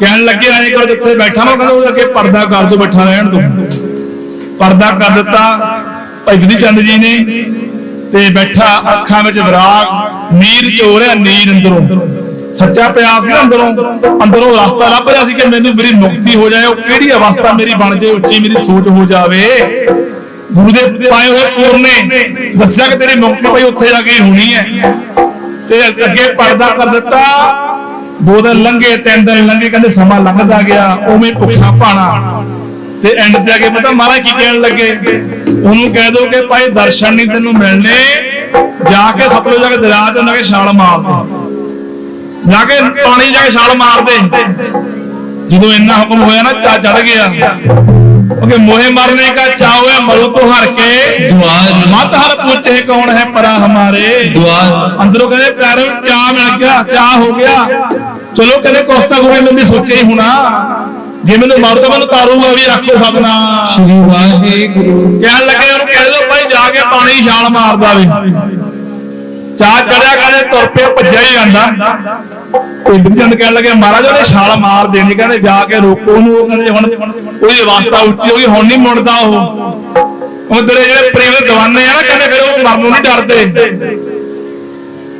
ਕਹਿਣ ਲੱਗੇ ਐਂ ਕਰ ਜਿੱਥੇ ਬੈਠਾ ਨਾ ਕਹਿੰਦਾ ਉਹਦੇ ਅੱਗੇ ਪਰਦਾ ਕਰ ਦੋ ਬੈਠਾ ਰਹਿਣ ਦੋ। ਪਰਦਾ ਕਰ ਦਿੱਤਾ, ਭਾਈ ਚੰਦ ਜੀ ਨੇ ਤੇ ਬੈਠਾ ਅੱਖਾਂ ਵਿੱਚ ਵਿਰਾਗ ਨੀਰ ਚੋ ਰਿਹਾ ਨੀਰ ਅੰਦਰੋਂ। ਸੱਚਾ ਪਿਆਰ ਨਾ ਅੰਦਰੋਂ ਅੰਦਰੋਂ ਰਸਤਾ ਲੱਭ ਰਿਹਾ ਸੀ ਕਿ ਮੈਨੂੰ ਮੇਰੀ ਮੁਕਤੀ ਹੋ ਜਾਏ, ਉਹ ਕਿਹੜੀ ਅਵਸਥਾ ਮੇਰੀ ਬਣ ਜਾਏ, ਉੱਚੀ ਮੇਰੀ ਸੋਚ ਹੋ ਜਾਵੇ। ਗੁਰੂ ਦੇ ਪਾਏ ਹੋਏ ਪੂਰ ਨੇ ਦੱਸਿਆ ਕਿ ਤੇਰੀ ਮੁਕਤੀ ਭਾਈ ਉੱਥੇ ਜਾ ਕੇ ਹੋਣੀ ਹੈ। ਤੇ ਅੱਗੇ ਪਰਦਾ ਕਰ ਦਿੱਤਾ। ਦੋ ਦਿਨ ਲੰਘੇ, ਤਿੰਨ ਦਿਨ ਲੰਘੇ, ਕਹਿੰਦੇ ਸਮਾਂ ਲੰਘਦਾ ਗਿਆ, ਉਵੇਂ ਭੁੱਖਾ ਪਾਣਾ ਤੇ ਐਂਡ ਤੇ ਆ ਕੇ ਪਤਾ ਮਹਾਰਾਜ ਕੀ ਕਹਿਣ ਲੱਗੇ? ਉਹਨੂੰ ਕਹਿ ਦੋ ਕਿ ਭਾਈ ਦਰਸ਼ਨ ਨਹੀਂ ਤੈਨੂੰ ਮਿਲਣੇ। ਜਾ ਕੇ ਸਤਲੁਜ ਜਾ ਕੇ ਦਰਿਆ ਚ ਨਾ ਕੇ ਛਾਲ ਮਾਰ ਦੇ। ਜਾ ਕੇ ਪਾਣੀ ਜਾ ਕੇ ਛਾਲ ਮਾਰ ਦੇ। ਜਦੋਂ ਇੰਨਾ ਹੁਕਮ ਹੋਇਆ ਨਾ ਚੜ ਗਿਆ। ਕਿਉਂਕਿ ਮੋਹਿ ਮਰਨੇ का ਚਾਹ ਹੈ ਮਰੂ ਤੋਂ ਹਰ ਕੇ द्वार ਮਤ ਹਰ ਪੁੱਛੇ ਕੌਣ ਹੈ ਪਰਾ ਹਮਾਰੇ द्वार ਅੰਦਰੋਂ ਕਹਿੰਦੇ ਪਿਆਰੇ ਨੂੰ ਚਾਹ ਮਿਲ ਗਿਆ ਚਾਹ ਹੋ ਗਿਆ ਚਲੋ ਕਹਿੰਦੇ ਕੋਸਤਾ ਗੁਰੂ ਨੇ ਵੀ ਸੋਚਿਆ ਹੀ ਹੋਣਾ ਜੇ ਮੈਨੂੰ ਮਾਰੂ ਤਾਂ ਮੈਨੂੰ ਤਾਰੂਗਾ ਵੀ ਆਖੋ ਸਤਨਾਮ श्री वाहेगुरु ਕਹਿਣ ਲੱਗੇ ਉਹਨੂੰ ਕਹਿ ਦੋ ਭਾਈ ਜਾ ਕੇ ਪਾਣੀ 'ਚ ਛਾਲ ਮਾਰ ਦਾਵੇ ਚਾਹ ਚੜਿਆ ਕਹਿੰਦੇ ਤੁਰ ਪਿਆ ਭੱਜਿਆ ਹੀ ਜਾਂਦਾ ਅਸੀਂ ਉਹਨੂੰ ਕਹਿਣ ਲੱਗੇ ਮਹਾਰਾਜ ਉਹਨੇ ਛਾਲ ਮਾਰ ਦੇਣੀ, ਕਹਿੰਦੇ ਜਾ ਕੇ ਰੋਕੋ ਉਹਨੂੰ, ਉਹ ਕਹਿੰਦੇ ਹੁਣ ਉਹਦੀ ਅਵਸਥਾ ਉੱਚੀ ਹੋ ਗਈ, ਹੁਣ ਨਹੀਂ ਮੁੜਦਾ ਉਹ। ਉਹ ਜਿਹੜੇ ਪ੍ਰੇਮ ਦਵਾਨੇ ਆ ਨਾ, ਕਹਿੰਦੇ ਫਿਰ ਉਹ ਮਰਨੋਂ ਨਹੀਂ ਡਰਦੇ।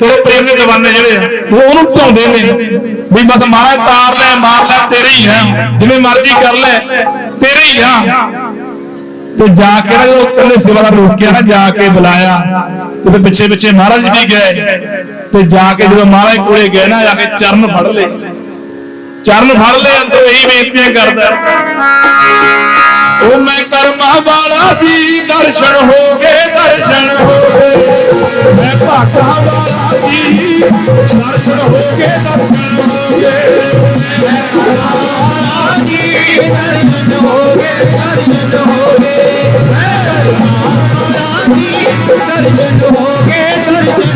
ਤੇਰੇ ਪ੍ਰੇਮ ਦਵਾਨੇ ਜਿਹੜੇ ਆ ਉਹ ਉਹਨੂੰ ਢਾਉਂਦੇ ਨੇ ਵੀ ਬਸ ਮਹਾਰਾਜ ਤਾਰ ਲੈ ਮਾਰ ਲੈ ਤੇਰੇ ਹੀ ਆ। ਜਿਵੇਂ ਮਰਜ਼ੀ ਕਰ ਲੈ, ਤੇਰੇ ਹੀ ਆ। ਤੇ ਜਾ ਕੇ ਨਾ ਉਹ ਕਹਿੰਦੇ ਸਿਵਾ ਦਾ ਰੋਕਿਆ ਨਾ, ਜਾ ਕੇ ਬੁਲਾਇਆ। ਤੇ ਪਿੱਛੇ ਪਿੱਛੇ ਮਹਾਰਾਜ ਵੀ ਗਏ। ਤੇ ਜਾ ਕੇ ਜਦੋਂ ਮਹਾਰਾਜ ਕੋਲੇ ਗਏ ਨਾ, ਜਾ ਕੇ ਚਰਨ ਫੜ ਲਏ। ਚਰਨ ਫੜ ਲਏ, ਅੰਦਰ ਇਹੀ ਬੇਨਤੀਆਂ ਕਰਦਾ ਉਹ ਮੈਂ ਕਰਮਾਂ ਵਾਲਾ ਜੀ ਦਰਸ਼ਨ ਹੋ ਗਏ, ਦਰਸ਼ਨ ਹੋ ਗਏ। ਮੈਂ ਭਾਗਾਂ ਵਾਲਾ ਜੀ ਦਰਸ਼ਨ ਹੋ ਗਏ, ਦਰਸ਼ਨ ਹੋ ਗਏ। ਮੈਂ ਭਾਗਾਂ ਵਾਲਾ ਜੀ ਮੈਂ ਕਰਮਾਂ ਉਹ ਮੈਂ ਭਾਗਾਂ ਵਾਲਾ ਜੀ ਦਰਸ਼ਨ ਹੋ ਗਏ, ਦਰਸ਼ਨ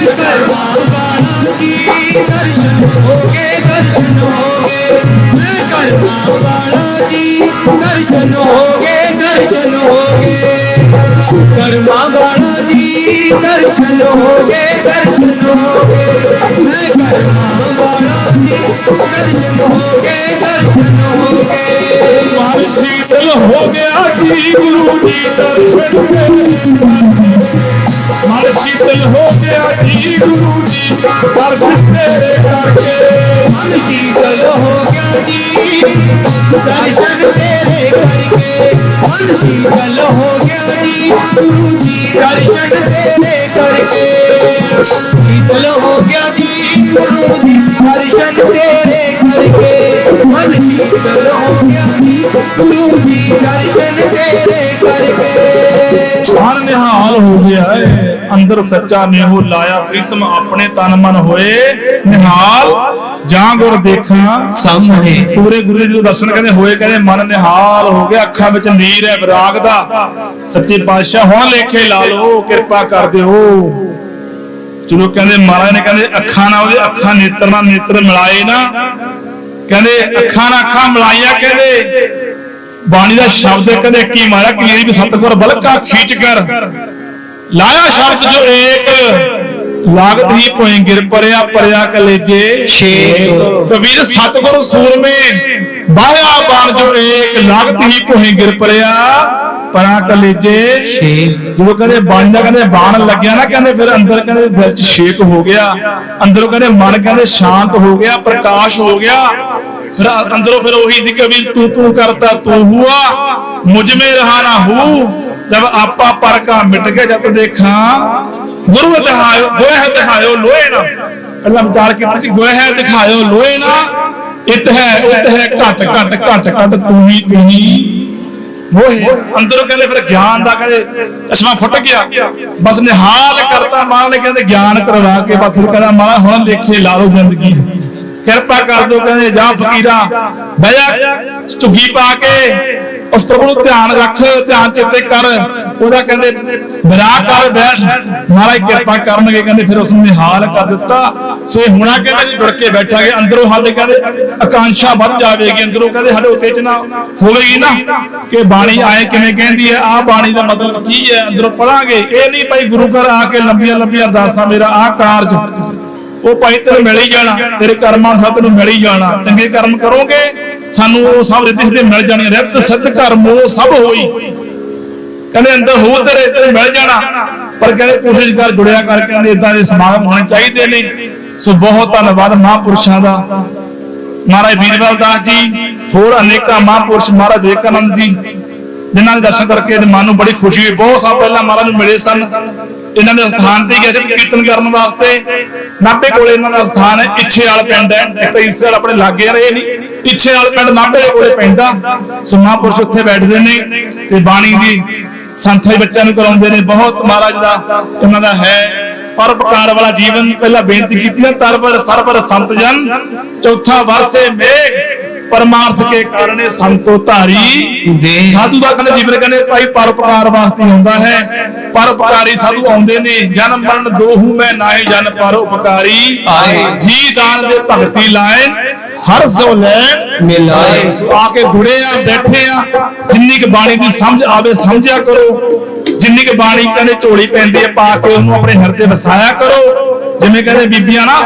ਮੈਂ ਭਾਗਾਂ ਵਾਲਾ ਜੀ ਦਰਸ਼ਨ ਹੋ ਗਏ ਦਰਸ਼ਨ ਹੋ ਗਏ ਕਰਮਾ ਵਾਲਾ ਜੀ ਦਰਸ਼ਨ ਹੋ ਗਏ ਦਰਸ਼ਨ ਹੋ ਗਏ ਮੈਂ ਕਰਮਾ ਵਾਲਾ ਜੀ ਦਰਸ਼ਨ ਹੋ ਗਏ ਦਰਸ਼ਨ ਹੋ ਗਏ ਮਨ ਸ਼ੀਤਲ ਹੋ ਗਿਆ ਜੀ ਗੁਰੂ ਜੀ ਦਰਸ਼ਨ ਦੇ ਮਨ ਸ਼ੀਤਲ ਹੋ ਗਿਆ ਜੀ ਗੁਰੂ ਜੀ ਦਰਸ਼ਨ ਤੇਰੇ ਕਰਕੇ ਮਨ ਸ਼ੀਤਲ ਹੋ ਗਿਆ ਜੀ। ਦਰਸ਼ਨ ਤੇਰੇ ਕਰਕੇ ਮਨ ਸ਼ੀਤਲ ਹੋ ਗਿਆ ਜੀ। ਗੁਰੂ ਜੀ ਦਰਸ਼ਨ ਤੇਰੇ ਕਰਕੇ ਸ਼ੀਤਲ ਹੋ ਗਿਆ ਜੀ। ਗੁਰੂ ਜੀ ਦਰਸ਼ਨ ਤੇਰੇ ਕਰਕੇ ਮਨ ਸ਼ੀਤਲ ਹੋ ਗਿਆ ਜੀ। ਗੁਰੂ ਜੀ ਦਰਸ਼ਨ ਤੇਰੇ ਕਰਕੇ। ਮਨ ਨਿਹਾਲ ਹੋ ਗਿਆ ਹੈ। ਅੰਦਰ ਸੱਚਾ ਨੇਹੋ ਲਾਇਆ ਪ੍ਰੀਤਮ, ਆਪਣੇ ਤਨ ਮਨ ਹੋਏ ਨਿਹਾਲ। ਜਾਂ ਗੁਰ ਦੇਖਾਂ ਸਾਹਮਣੇ। ਪੂਰੇ ਗੁਰੂ ਜੀ ਦੇ ਦਰਸ਼ਨ ਕਹਿੰਦੇ ਹੋਏ ਕਹਿੰਦੇ ਮਨ ਨਿਹਾਲ ਹੋ ਗਿਆ ਅੱਖਾਂ ਵਿੱਚ ਨੀਰ ਹੈ ਵਿਰਾਗ ਦਾ। ਸੱਚੇ ਪਾਤਸ਼ਾਹ ਹੁਣ ਲੇਖੇ ਲਾ ਲਓ ਕਿਰਪਾ ਕਰ ਦਿਓ। ਜਦੋਂ ਕਹਿੰਦੇ ਮਹਾਰਾਜ ਨੇ ਕਹਿੰਦੇ ਅੱਖਾਂ ਨਾਲ ਉਹਦੇ ਅੱਖਾਂ ਨੇਤਰ ਨਾਲ ਨੇਤਰ ਮਿਲਾਏ ਨਾ। ਕਹਿੰਦੇ ਅੱਖਾਂ ਨਾਲ ਅੱਖਾਂ ਮਿਲਾਈਆਂ ਕਹਿੰਦੇ। ਬਾਣੀ ਦਾ ਸ਼ਬਦ ਕਹਿੰਦੇ ਕੀ ਮਾਰਾ ਕਲੀਰੀ ਵੀ ਸਤਗੁਰ ਬਲਕਾ ਖੀਚ ਕਰ। ਲਾਇਆ ਸ਼ਰਤ ਜੋ ਏਕ। ਲਾਗਤ ਹੀ ਭੋਏ ਗਿਰ ਪਰਿਆ ਪਰਿਆ ਕਲੇਜੇ। ਛੇਕ। ਕਬੀਰ ਸਤਗੁਰ ਸੂਰਮੇ ਬਾਇਆ ਬਾਣ ਜੋ ਏਕ ਲਾਗਤ ਹੀ ਭੋਏ ਗਿਰ ਪਰਿਆ ਪਰਾ ਕਲੇਜੇ। ਛੇਕ। ਜਦੋਂ ਕਹਿੰਦੇ ਬਾਣ ਦਾ ਕਹਿੰਦੇ ਬਾਣ ਲੱਗਿਆ ਨਾ ਕਹਿੰਦੇ ਫਿਰ ਅੰਦਰ ਕਹਿੰਦੇ ਦਿਲ ਚ ਛੇਕ ਹੋ ਗਿਆ। ਅੰਦਰੋਂ ਕਹਿੰਦੇ ਮਨ ਕਹਿੰਦੇ ਸ਼ਾਂਤ ਹੋ ਗਿਆ ਪ੍ਰਕਾਸ਼ ਹੋ ਗਿਆ। ਫਿਰ ਅੰਦਰੋਂ ਫਿਰ ਉਹੀ ਸੀ ਕਬੀਰ ਤੂੰ ਤੂੰ ਕਰਤਾ ਤੂੰ ਹੁਆ ਮੁਝ ਮੇ ਰਹਾ ਨਾ ਹੂ। ਜਬ ਆਪਾ ਪਰ ਕਾ ਮਿਟ ਗਿਆ ਜਦ ਦੇਖਾਂ ਗੁਰੂ ਦਿਖਾਇਓ, ਗੋਹਿ ਦਿਖਾਇਓ, ਲੋਹੇ ਨਾ ਪਹਿਲਾਂ ਵਿਚਾਰ ਕੀਤਾ ਸੀ, ਗੋਹਿ ਦਿਖਾਇਓ, ਲੋਹੇ ਨਾ ਇਤ ਹੈ ਉਤ ਹੈ, ਘਟ ਘਟ ਘਟ ਘਟ, ਤੂੰ ਹੀ ਤੂੰ ਹੀ ਮੋਹ ਅੰਦਰੋਂ ਕਹਿੰਦੇ, ਫਿਰ ਗਿਆਨ ਦਾ ਕਹਿੰਦੇ, ਚਸ਼ਮਾ ਫੁੱਟ ਗਿਆ। ਬਸ ਨਿਹਾਲ ਕਰਤਾ ਮਾਂ ਨੇ, ਕਹਿੰਦੇ ਗਿਆਨ ਕਰਵਾ ਕੇ, ਬਸ ਕਹਿੰਦਾ ਮਾਂ, ਹੁਣ ਦੇਖੇ ਲਾ ਲਓ ਜ਼ਿੰਦਗੀ। ਕਿਰਪਾ ਕਰ ਦਿਓ ਕਹਿੰਦੇ, ਜਾ ਫਕੀਰਾ। ਬਹਿ ਝੁੱਗੀ ਪਾ ਕੇ ਉਸ ਪ੍ਰਭੂ ਨੂੰ ਧਿਆਨ ਰੱਖ, ਧਿਆਨ ਚਿੱਤੇ ਕਰ। ਉਹਦਾ ਕਹਿੰਦੇ ਬਿਰਾ ਕਰ ਬੈਠ ਮਹਾਰਾਜ ਕਿਰਪਾ ਕਰਨਗੇ, ਕਹਿੰਦੇ ਫਿਰ ਉਸ ਨੂੰ ਨਿਹਾਲ ਕਰ ਦਿੱਤਾ। ਸੋ ਇਹ ਹੁਣਾ ਕਹਿੰਦੇ ਜੀ ਜੁੜ ਕੇ ਬੈਠਾਂਗੇ। ਅੰਦਰੋਂ ਹਾਲੇ ਕਹਿੰਦੇ ਆਕਾਂਸ਼ਾ ਵੱਧ ਜਾਵੇਗੀ। ਅੰਦਰੋਂ ਕਹਿੰਦੇ ਸਾਡੇ ਨਾ ਹੋਵੇਗੀ ਨਾ ਕਿ ਬਾਣੀ ਆਏ ਕਿਵੇਂ ਕਹਿੰਦੀ ਹੈ। ਆਹ ਬਾਣੀ ਦਾ ਮਤਲਬ ਕੀ ਹੈ? ਅੰਦਰੋਂ ਪੜਾਂਗੇ। ਇਹ ਨਹੀਂ ਭਾਈ ਗੁਰੂ ਘਰ ਆ ਕੇ ਲੰਬੀਆਂ ਲੰਬੀਆਂ ਅਰਦਾਸਾਂ, ਮੇਰਾ ਆਹ ਕਾਰਜ ਉਹ ਭਾਈ ਤੈਨੂੰ ਮਿਲ ਹੀ ਜਾਣਾ, ਤੇਰੇ ਕਰਮਾਂ ਨਾਲ ਤੈਨੂੰ ਮਿਲ ਹੀ ਜਾਣਾ। ਚੰਗੇ ਕਰਮ ਕਰੋਗੇ, ਸਾਨੂੰ ਉਹ ਸਭ ਰਿੱਧ ਸਿੱਧੇ ਮਿਲ ਜਾਣਗੇ ਰਿੱਧ ਸਿੱਧ ਕਰਮ ਸਭ ਹੋਈ। ਕਹਿੰਦੇ ਅੰਦਰ ਹੋ ਤੇਰੇ, ਤੈਨੂੰ ਮਿਲ ਜਾਣਾ। ਪਰ ਕਹਿੰਦੇ ਕੋਸ਼ਿਸ਼ ਕਰ, ਜੁੜਿਆ ਕਰ, ਕਹਿੰਦੇ ਇਦਾਂ ਦੇ ਸਮਾਗਮ ਹੋਣੇ ਚਾਹੀਦੇ ਨੇ। ਸੋ ਬਹੁਤ ਧੰਨਵਾਦ ਮਹਾਂਪੁਰਸ਼ਾਂ ਦਾ। ਮਹਾਰਾਜ ਵੀਰਵਾਲ ਦਾਸ ਜੀ, ਹੋਰ ਅਨੇਕਾਂ ਮਹਾਂਪੁਰਸ਼ ਮਹਾਰਾਜ ਵਿਵੇਕਾਨੰਦ ਜੀ, ਜਿਨ੍ਹਾਂ ਦੇ ਦਰਸ਼ਨ ਕਰਕੇ ਮਨ ਨੂੰ ਬੜੀ ਖੁਸ਼ੀ ਹੋਈ। ਬਹੁਤ ਸਾਲ ਪਹਿਲਾਂ ਮਹਾਰਾਜ ਨੂੰ ਮਿਲੇ ਸਨ। ਇਹਨਾਂ ਦੇ ਸਥਾਨ ਤੇ ਗਏ ਸੀ, ਕੀਰਤਨ ਕਰਨ ਵਾਸਤੇ। ਨਾਭੇ ਕੋਲੇ ਇਹਨਾਂ ਦਾ ਸਥਾਨ ਹੈ, ਇੱਛੇ ਵਾਲ ਪਿੰਡ ਹੈ। ਇੱਕ ਤਾਂ ਇਸੇ ਵਾਲ ਆਪਣੇ ਲਾਗੇ ਆ ਨਹੀਂ, ਇੱਛੇ ਵਾਲ ਪਿੰਡ ਨਾਭੇ ਦੇ ਕੋਲੇ ਪੈਂਦਾ ਸੋ ਉੱਥੇ ਬੈਠਦੇ ਨੇ ਤੇ ਬਾਣੀ ਦੀ ਸੰਥਾਈ ਬੱਚਿਆਂ ਨੂੰ ਕਰਾਉਂਦੇ ਨੇ। ਬਹੁਤ ਮਹਾਰਾਜ ਦਾ ਇਹਨਾਂ ਦਾ ਹੈ। ਪਰਪਕਾਰ ਵਾਲਾ ਜੀਵਨ ਪਹਿਲਾਂ ਬੇਨਤੀ ਕੀਤੀ ਹੈ ਤਰਵਰ ਸਰਵਰ ਸੰਤ ਜਨ, ਚੌਥਾ ਵਰਸੇ ਮੇਘ। ਪਰਮਾਰਥ ਕੇ ਕਾਰਣੇ ਸੰਤੋ ਧਾਰੀ। ਦੇ ਸਾਧੂ ਦਾ ਕਹਿੰਦੇ ਜੀਵਨ ਕਹਿੰਦੇ ਭਾਈ ਪਰਉਪਕਾਰ ਵਾਸਤੇ ਹੁੰਦਾ ਹੈ। ਪਰਉਪਕਾਰੀ ਸਾਧੂ ਆਉਂਦੇ ਨੇ ਜਨਮ ਮਰਨ ਦੋਹੂ ਮੈਂ ਨਾਹੀ ਜਨ ਪਰ ਉਪਕਾਰੀ ਆਏ। ਜੀ ਦਾਨ ਦੇ ਭਗਤੀ ਲਾਏ ਹਰ ਸੋ ਲੈ ਮਿਲਾਏ। ਆ ਕੇ ਜੁੜੇ ਆ ਬੈਠੇ ਆ। ਜਿੰਨੀ ਕੁ ਬਾਣੀ ਦੀ ਸਮਝ ਆਵੇ ਸਮਝਿਆ ਕਰੋ। ਜਿੰਨੀ ਕੁ ਬਾਣੀ ਕਹਿੰਦੇ ਝੋਲੀ ਪੈਂਦੀ ਹੈ ਪਾ ਕੇ ਉਹਨੂੰ ਆਪਣੇ ਹਿਰਦੇ ਵਸਾਇਆ ਕਰੋ। ਜਿਵੇਂ ਕਹਿੰਦੇ ਬੀਬੀਆਂ ਨਾ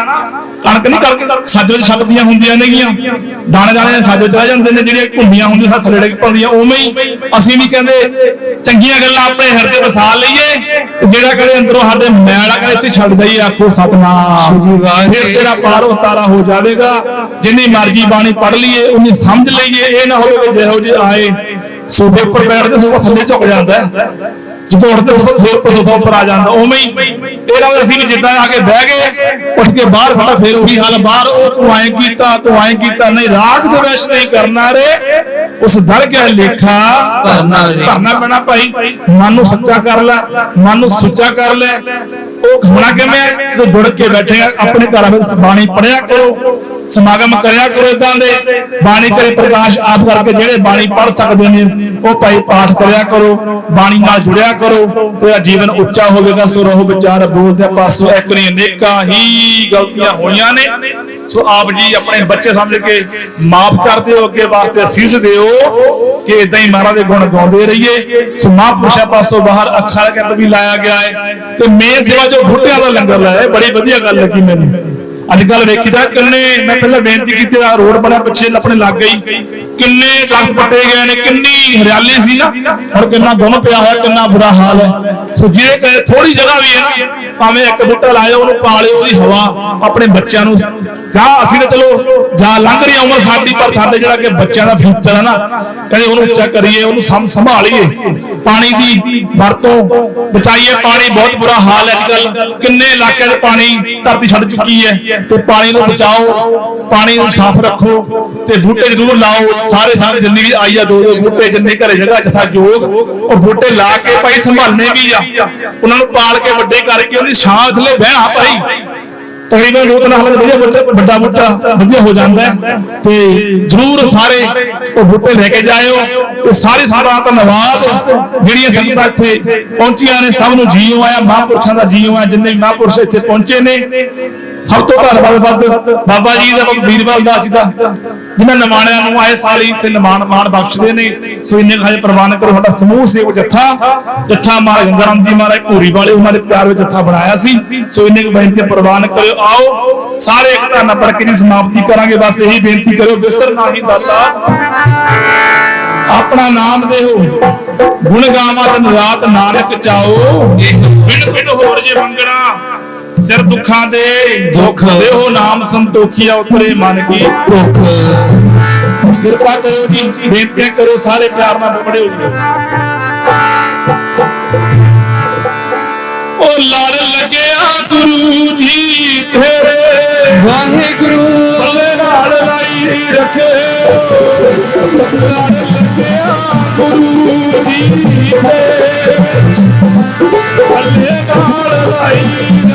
ਕਣਕ ਨਹੀਂ ਕਣਕ ਸੱਜ ਵਿੱਚ ਛੱਪਦੀਆਂ ਹੁੰਦੀਆਂ ਨੇਗੀਆਂ। ਦਾਣੇ ਦਾਣੇ ਸੱਜ ਰਹਿ ਜਾਂਦੇ ਨੇ ਜਿਹੜੀਆਂ ਘੁੰਮੀਆਂ ਹੁੰਦੀਆਂ ਥੱਲੇ ਡਿੱਗ ਪੈਂਦੀਆਂ। ਉਵੇਂ ਹੀ ਅਸੀਂ ਵੀ ਕਹਿੰਦੇ ਚੰਗੀਆਂ ਗੱਲਾਂ ਆਪਣੇ ਹਿਰਦੇ ਵਸਾ ਲਈਏ ਤੇ ਜਿਹੜਾ ਕਹਿੰਦੇ ਅੰਦਰੋਂ ਸਾਡੇ ਮੈਲ ਆ ਇੱਥੇ ਛੱਡ ਦਈਏ ਆਖੋ ਸਤਨਾਮ। ਫਿਰ ਤੇਰਾ ਪਾਰ ਉਤਾਰਾ ਹੋ ਜਾਵੇਗਾ। ਜਿੰਨੀ ਮਰਜ਼ੀ ਬਾਣੀ ਪੜ੍ਹ ਲਈਏ ਉਨੀ ਸਮਝ ਲਈਏ ਇਹ ਨਾ ਹੋਵੇ ਕਿ ਜਿਹੋ ਜਿਹੇ ਆਏ ਸੋਫੇ ਉੱਪਰ ਬੈਠਦੇ ਸੋਫਾ ਥੱਲੇ ਝੁਕ ਜਾਂਦਾ। ਜਦੋਂ ਉੱਠਦੇ ਸੋਫਾ ਫੇਰ ਉੱਪਰ ਸੋਫਾ ਉੱਪਰ ਆ ਜਾਂਦਾ। ਉਵੇਂ ਹੀ ਹੋਵੇ ਅਸੀਂ ਵੀ ਜਿੱਦਾਂ ਆ ਕੇ ਬਹਿ ਗਏ ਉੱਠ ਕੇ ਬਾਹਰ ਸਾਡਾ ਫੇਰ ਉਹੀ ਹਾਲ ਬਾਹਰ ਉਹ ਤੂੰ ਐਂ ਕੀਤਾ ਤੂੰ ਐਂ ਕੀਤਾ। ਨਹੀਂ ਰਾਗ ਦੇ ਵਿੱਚ ਨਹੀਂ ਕਰਨਾ ਰੇ। ਉਸ ਦਰ ਕੇ ਲੇਖਾ ਭਰਨਾ ਰੇ। ਭਰਨਾ ਪੈਣਾ ਭਾਈ। ਮਨ ਨੂੰ ਸੱਚਾ ਕਰ ਲੈ ਮਨ ਨੂੰ ਸੁੱਚਾ ਕਰ ਲੈ। ਉਹ ਹੋਣਾ ਕਿਵੇਂ? ਜਦੋਂ ਜੁੜ ਕੇ ਬੈਠੇ ਆ ਆਪਣੇ ਘਰਾਂ ਵਿੱਚ ਬਾਣੀ ਪੜਿਆ ਕਰੋ ਸਮਾਗਮ ਕਰਿਆ ਕਰੋ ਇਦਾਂ ਦੇ। ਬਾਣੀ ਕਰੇ ਪ੍ਰਕਾਸ਼ ਆਪ ਕਰਕੇ ਜਿਹੜੇ ਬਾਣੀ ਪੜ ਸਕਦੇ ਨੇ। ਉਹ ਭਾਈ ਪਾਠ ਕਰਿਆ ਕਰੋ ਬਾਣੀ ਨਾਲ ਜੁੜਿਆ ਕਰੋ ਤੇਰਾ ਜੀਵਨ ਉੱਚਾ ਹੋਵੇਗਾ ਸੋ ਰਹੋ ਵਿਚਾਰ ਬੋਲਦੇ ਪਾਸੋਂ। ਇੱਕ ਨਹੀਂ ਅਨੇਕਾਂ ਹੀ ਗਲਤੀਆਂ ਹੋਈਆਂ ਨੇ ਸੋ ਆਪ ਜੀ ਆਪਣੇ ਬੱਚੇ ਸਮਝ ਕੇ ਮਾਫ ਕਰ ਦਿਓ ਅੱਗੇ ਵਾਸਤੇ ਅਸੀਸ ਦਿਓ ਕਿ ਇਦਾਂ ਹੀ ਮਹਾਰਾਜ ਦੇ ਗੁਣ ਗਾਉਂਦੇ ਰਹੀਏ। ਸੋ ਮਹਾਂਪੁਰਸ਼ਾਂ ਪਾਸੋਂ ਬਾਹਰ ਅੱਖਾਂ ਦਾ ਵੀ ਲਾਇਆ ਗਿਆ ਹੈ ਤੇ ਮੇਨ ਸੇਵਾ ਜੋ ਬੁੱਢਿਆਂ ਦਾ ਲੰਗਰ ਲਾਇਆ ਹੈ, ਬੜੀ ਵਧੀਆ ਗੱਲ ਲੱਗੀ ਮੈਨੂੰ। ਅੱਜ ਕੱਲ ਵੇਖੀ ਵੇਖੀਦਾ ਕਿੰਨੇ ਮੈਂ ਪਹਿਲਾਂ ਬੇਨਤੀ ਕੀਤੀ ਆ ਰੋਡ ਬੜਾ ਪਿੱਛੇ ਆਪਣੇ ਲੱਗ ਗਈ। ਕਿੰਨੇ ਦਰਖਤ ਪੱਟੇ ਗਏ ਨੇ, ਕਿੰਨੀ ਹਰਿਆਲੀ ਸੀ ਨਾ। ਹੁਣ ਕਿੰਨਾ ਗੁੰਮ ਪਿਆ ਹੋਇਆ, ਕਿੰਨਾ ਬੁਰਾ ਹਾਲ ਹੈ। ਸੋ ਜਿਹੜੇ ਕਹੇ ਥੋੜੀ ਜਗ੍ਹਾ ਵੀ ਹੈ ਨਾ, ਭਾਵੇਂ ਇੱਕ ਬੂਟਾ ਲਾਇਓ, ਉਹਨੂੰ ਪਾਲਿਓ ਉਹਦੀ ਹਵਾ, ਆਪਣੇ ਬੱਚਿਆਂ ਨੂੰ ਗਾ ਅਸੀਂ ਤਾਂ ਚਲੋ ਜਾ ਲੰਘ ਰਹੀ ਆ ਉਮਰ ਸਾਡੀ, ਪਰ ਸਾਡੇ ਜਿਹੜਾ ਕਿ ਬੱਚਿਆਂ ਦਾ ਫਿਊਚਰ ਹੈ ਨਾ, ਕਹਿੰਦੇ ਉਹਨੂੰ ਉੱਚਾ ਕਰੀਏ, ਉਹਨੂੰ ਸੰਭਾਲੀਏ। ਪਾਣੀ ਦੀ ਵਰਤੋਂ, ਬਚਾਈਏ ਪਾਣੀ, ਬਹੁਤ ਬੁਰਾ ਹਾਲ ਹੈ ਅੱਜਕੱਲ ਕਿੰਨੇ ਇਲਾਕਿਆਂ 'ਚ ਪਾਣੀ ਧਰਤੀ ਛੱਡ ਚੁੱਕੀ ਹੈ ਤੇ ਪਾਣੀ ਨੂੰ ਬਚਾਓ, ਪਾਣੀ ਨੂੰ ਸਾਫ਼ ਰੱਖੋ ਤੇ ਬੂਟੇ ਜ਼ਰੂਰ ਲਾਓ। ਸਾਰੇ ਸਾਰੇ ਜਿੰਨੀ ਵੀ ਆਈ ਆ, ਦੋ ਦੋ ਬੂਟੇ ਜਿੰਨੇ ਘਰੇ ਜਗ੍ਹਾ ਜਥਾ ਜੋਗ, ਉਹ ਬੂਟੇ ਲਾ ਕੇ ਭਾਈ ਸੰਭਾਲਨੇ ਵੀ ਆ। ਉਹਨਾਂ ਨੂੰ ਪਾਲ ਕੇ ਵੱਡੇ ਕਰਕੇ ਉਹਦੀ ਛਾਂ ਥੱਲੇ ਬਹਿ ਆ ਭਾਈ। ਤਕਰੀਬਨ ਦੋ ਤਿੰਨ ਹਾਲਾਂ ਵਧੀਆ ਵੱਡਾ ਬੂਟਾ ਵਧੀਆ ਹੋ ਜਾਂਦਾ ਤੇ ਜਰੂਰ ਸਾਰੇ ਉਹ ਬੂਟੇ ਲੈ ਕੇ ਜਾਇਓ ਤੇ ਸਾਰੇ ਸਾਰਾ ਧੰਨਵਾਦ ਜਿਹੜੀਆਂ ਸੰਗਤਾਂ ਇੱਥੇ ਪਹੁੰਚੀਆਂ ਨੇ, ਸਭ ਨੂੰ ਜੀਓ ਆਇਆ ਮਹਾਂਪੁਰਸ਼ਾਂ ਦਾ ਜੀਓ ਆਇਆ ਜਿੰਨੇ ਵੀ ਮਹਾਂਪੁਰਸ਼ ਇੱਥੇ ਪਹੁੰਚੇ ਨੇ। ਸਭ ਤੋਂ ਧੰਨਵਾਦ ਵੱਧ ਬਾਬਾ ਜੀ ਦਾ ਬਾਬਾ ਵੀਰਵਾਲ ਦਾਸ ਜੀ ਦਾ। ਜਿਨ੍ਹਾਂ ਨਿਮਾਣਿਆਂ ਨੂੰ ਆਏ ਸਾਲ ਹੀ ਇੱਥੇ ਨਿਮਾਣ ਮਾਣ ਬਖਸ਼ਦੇ ਨੇ। ਸੋ ਇੰਨੇ ਖਾਜੇ ਪ੍ਰਵਾਨ ਕਰੋ, ਸਾਡਾ ਸਮੂਹ ਸੇਵਕ ਜੱਥਾ। ਜੱਥਾ ਮਹਾਰਾਜ ਗੰਗਾਰਾਮ ਜੀ ਮਹਾਰਾਜ ਭੂਰੀ ਵਾਲੇ, ਉਹਨਾਂ ਦੇ ਪਿਆਰ ਵਿੱਚ ਜੱਥਾ ਬਣਾਇਆ ਸੀ। ਸੋ ਇੰਨੇ ਬੇਨਤੀ ਪ੍ਰਵਾਨ ਕਰਿਓ, ਆਓ। ਸਾਰੇ ਇੱਕ ਧੰਨ ਪੜ ਕੇ ਦੀ ਸਮਾਪਤੀ ਕਰਾਂਗੇ, ਬਸ ਇਹੀ ਬੇਨਤੀ ਕਰਿਓ, ਬਿਸਰ ਨਾਹੀ ਦਾਤਾ। ਆਪਣਾ ਨਾਮ ਦੇਹੋ ਗੁਣ ਗਾਵਾਂ ਦਿਨ ਰਾਤ ਨਾਨਕ ਚਾਓ। ਪਿੰਡ ਪਿੰਡ ਹੋਰ ਜੇ ਮੰਗਣਾ। ਸਿਰ ਦੁੱਖਾਂ ਦੇ ਦੁੱਖ। ਦੇਹੋ ਨਾਮ ਸੰਤੋਖੀਆ ਉਤਰੇ ਮਨ ਕੀ ਭੁੱਖ ਕਿਰਪਾ ਕਰੋ ਜੀ ਬੇਨਤੀ ਕਰੋ ਸਾਰੇ ਪਿਆਰ ਨਾਲ ਬੜੇ ਹੋ ਜਾਓ ਉਹ ਲੜ ਲੱਗਿਆ ਗੁਰੂ ਜੀ ਤੇਰੇ ਵਾਹਿਗੁਰੂ ਬੱਲੇ ਨਾਲ ਲਾਈ ਰੱਖੇ ਲੜ ਲੱਗਿਆ ਗੁਰੂ ਜੀ ਤੇਰੇ ਬੱਲੇ ਨਾਲ ਲਾਈ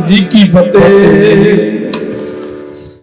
de que vai